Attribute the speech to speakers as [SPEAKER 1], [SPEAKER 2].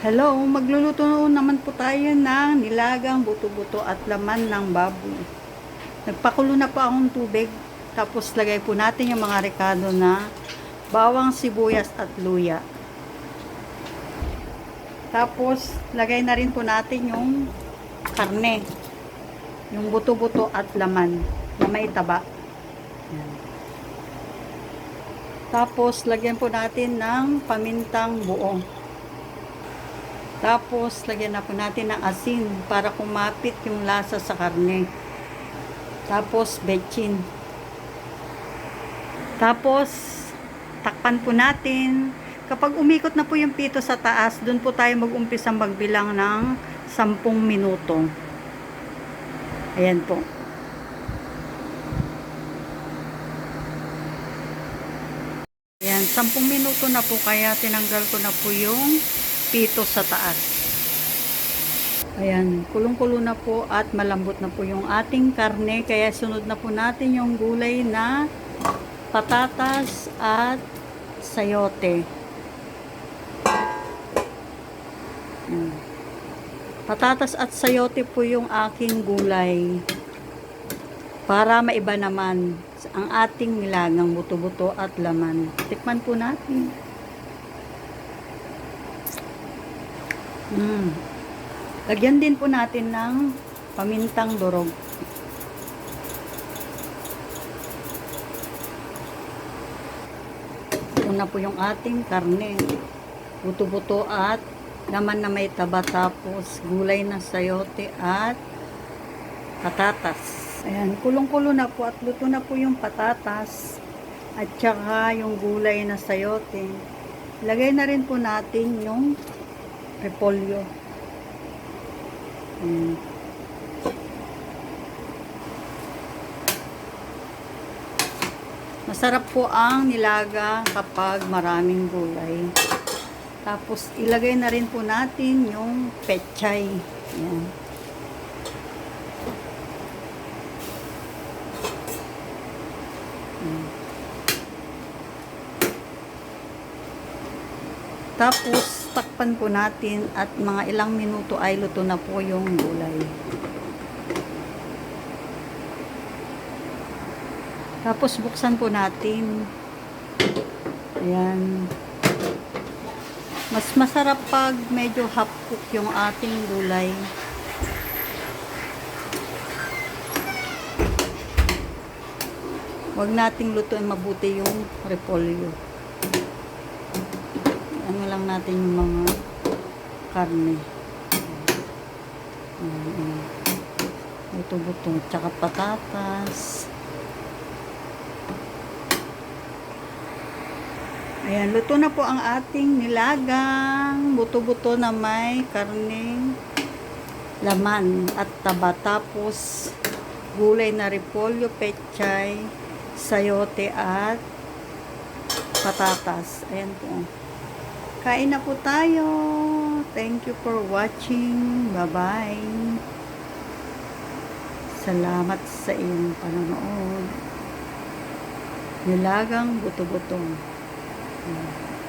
[SPEAKER 1] Hello, magluluto naman po tayo ng nilagang buto-buto at laman ng baboy. Nagpakulo na po akong tubig, tapos lagay po natin yung mga rekado na bawang sibuyas at luya. Tapos, lagay na rin po natin yung karne, yung buto-buto at laman na may taba. Tapos, lagyan po natin ng pamintang buo. Tapos, lagyan na po natin ng asin para kumapit yung lasa sa karne. Tapos, betchin. Tapos, takpan po natin. Kapag umikot na po yung pito sa taas, dun po tayo mag-umpisang magbilang ng 10 minuto. Ayan po. Ayan, 10 minuto na po kaya tinanggal ko na po yung pito sa taas. Ayan, kulong-kulo na po at malambot na po yung ating karne. Kaya sunod na po natin yung gulay na patatas at sayote. Patatas at sayote po yung aking gulay. Para maiba naman ang ating nilagang buto-buto at laman. Tikman po natin. Mm. Lagyan din po natin ng pamintang durog. Una po yung ating karne. Buto-buto at laman na may taba tapos gulay na sayote at patatas. Ayan, kulong-kulo na po at luto na po yung patatas at saka yung gulay na sayote. Lagay na rin po natin yung repolyo. Ayan. Masarap po ang nilaga kapag maraming gulay. Tapos ilagay na rin po natin yung pechay. Ayan. Ayan. Tapos, takpan po natin at mga ilang minuto ay luto na po yung gulay. Tapos, buksan po natin. Ayan. Mas masarap pag medyo half cook yung ating gulay. Huwag nating lutuin mabuti yung repolyo ano lang natin yung mga karne. Ayan. Buto-buto. Tsaka patatas. Ayan, luto na po ang ating nilagang buto-buto na may karning laman at taba. Tapos, gulay na repolyo, pechay, sayote at patatas. Ayan po. Kain na po tayo. Thank you for watching. Bye-bye. Salamat sa iyong panonood. Nilagang buto-buto. Ayan.